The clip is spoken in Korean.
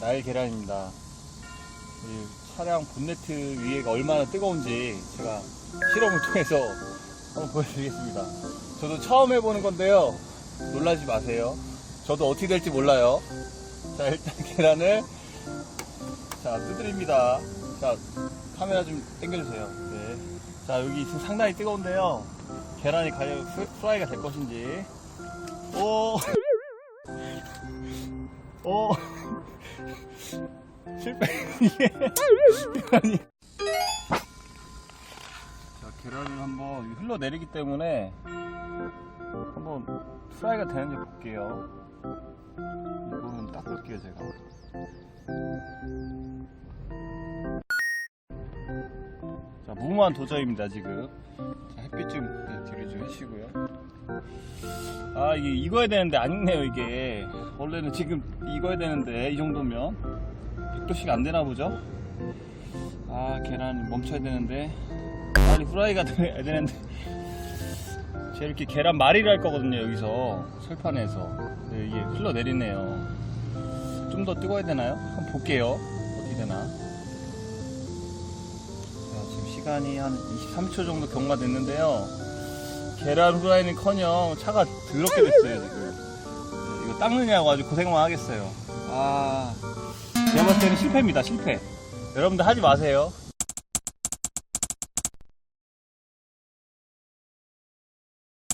나일 계란입니다. 이 차량 본네트 위에가 얼마나 뜨거운지 제가 실험을 통해서 한번 보여드리겠습니다. 저도 처음 해보는 건데요. 놀라지 마세요. 저도 어떻게 될지 몰라요. 자, 일단 계란을 자, 두드립니다. 자, 카메라 좀 당겨주세요. 네. 자, 여기 지금 상당히 뜨거운데요. 계란이 과연 프- 프라이가 될 것인지. 오! 오! 실패. 이게 계란이. 자, 계란을 한번 흘러내리기 때문에 한번 프라이가 되는지 볼게요. 이거는 닦을게요, 제가. 자, 무모한 도전입니다, 지금. 아, 이게 익어야 되는데 안 익네요, 이게. 원래는 지금 익어야 되는데, 이 정도면. 100도씩 안 되나 보죠? 아, 계란 멈춰야 되는데. 빨리 후라이가 돼야 되는데. 제가 이렇게 계란 말이를 할 거거든요, 여기서. 철판에서. 네, 이게 흘러내리네요. 좀 더 뜨거워야 되나요? 한번 볼게요. 어떻게 되나. 자, 지금 시간이 한 23초 정도 경과 됐는데요. 계란 후라이는 커녕 차가 더럽게 됐어요, 지금. 네, 이거 닦느냐고 아주 고생만 하겠어요. 아, 제가 봤을 때는 실패입니다, 실패. 여러분들 하지 마세요.